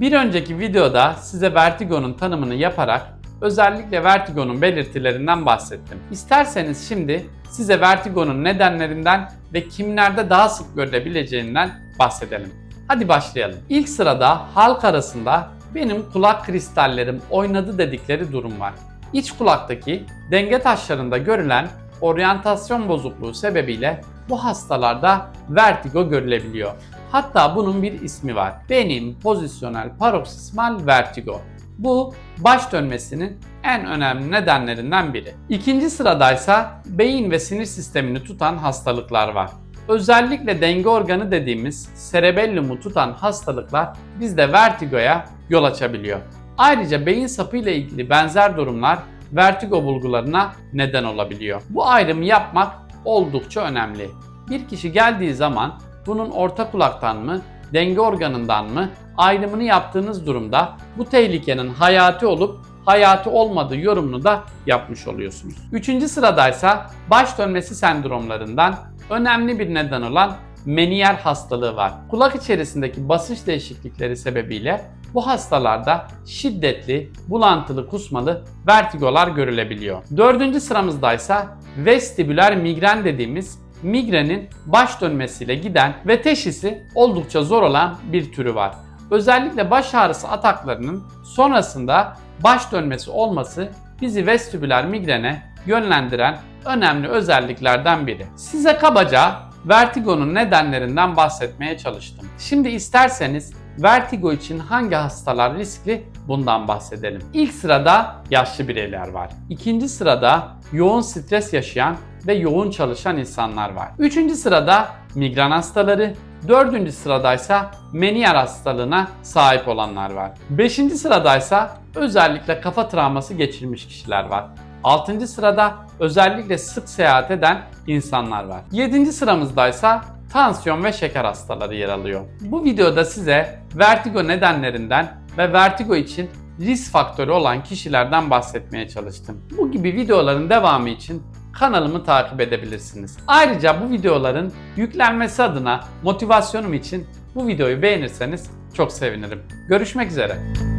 Bir önceki videoda size vertigonun tanımını yaparak özellikle vertigonun belirtilerinden bahsettim. İsterseniz şimdi size vertigonun nedenlerinden ve kimlerde daha sık görülebileceğinden bahsedelim. Hadi başlayalım. İlk sırada halk arasında benim kulak kristallerim oynadı dedikleri durum var. İç kulaktaki denge taşlarında görülen oryantasyon bozukluğu sebebiyle bu hastalarda vertigo görülebiliyor. Hatta bunun bir ismi var. Benim pozisyonel paroksismal vertigo. Bu baş dönmesinin en önemli nedenlerinden biri. İkinci sıradaysa beyin ve sinir sistemini tutan hastalıklar var. Özellikle denge organı dediğimiz cerebellumu tutan hastalıklar bizde vertigoya yol açabiliyor. Ayrıca beyin sapı ile ilgili benzer durumlar vertigo bulgularına neden olabiliyor. Bu ayrımı yapmak oldukça önemli. Bir kişi geldiği zaman bunun orta kulaktan mı, denge organından mı ayrımını yaptığınız durumda bu tehlikenin hayati olup hayati olmadığı yorumunu da yapmış oluyorsunuz. Üçüncü sıradaysa baş dönmesi sendromlarından önemli bir neden olan Meniyer hastalığı var. Kulak içerisindeki basınç değişiklikleri sebebiyle bu hastalarda şiddetli, bulantılı, kusmalı vertigolar görülebiliyor. Dördüncü sıramızdaysa vestibüler migren dediğimiz migrenin baş dönmesiyle giden ve teşhisi oldukça zor olan bir türü var. Özellikle baş ağrısı ataklarının sonrasında baş dönmesi olması bizi vestibüler migrene yönlendiren önemli özelliklerden biri. Size kabaca vertigonun nedenlerinden bahsetmeye çalıştım. Şimdi isterseniz vertigo için hangi hastalar riskli bundan bahsedelim. İlk sırada yaşlı bireyler var. İkinci sırada yoğun stres yaşayan ve yoğun çalışan insanlar var. Üçüncü sırada migren hastaları, dördüncü sıradaysa Meniyer hastalığına sahip olanlar var. Beşinci sıradaysa özellikle kafa travması geçirmiş kişiler var. 6. sırada özellikle sık seyahat eden insanlar var. 7. sıramızdaysa tansiyon ve şeker hastaları yer alıyor. Bu videoda size vertigo nedenlerinden ve vertigo için risk faktörü olan kişilerden bahsetmeye çalıştım. Bu gibi videoların devamı için kanalımı takip edebilirsiniz. Ayrıca bu videoların yüklenmesi adına motivasyonum için bu videoyu beğenirseniz çok sevinirim. Görüşmek üzere.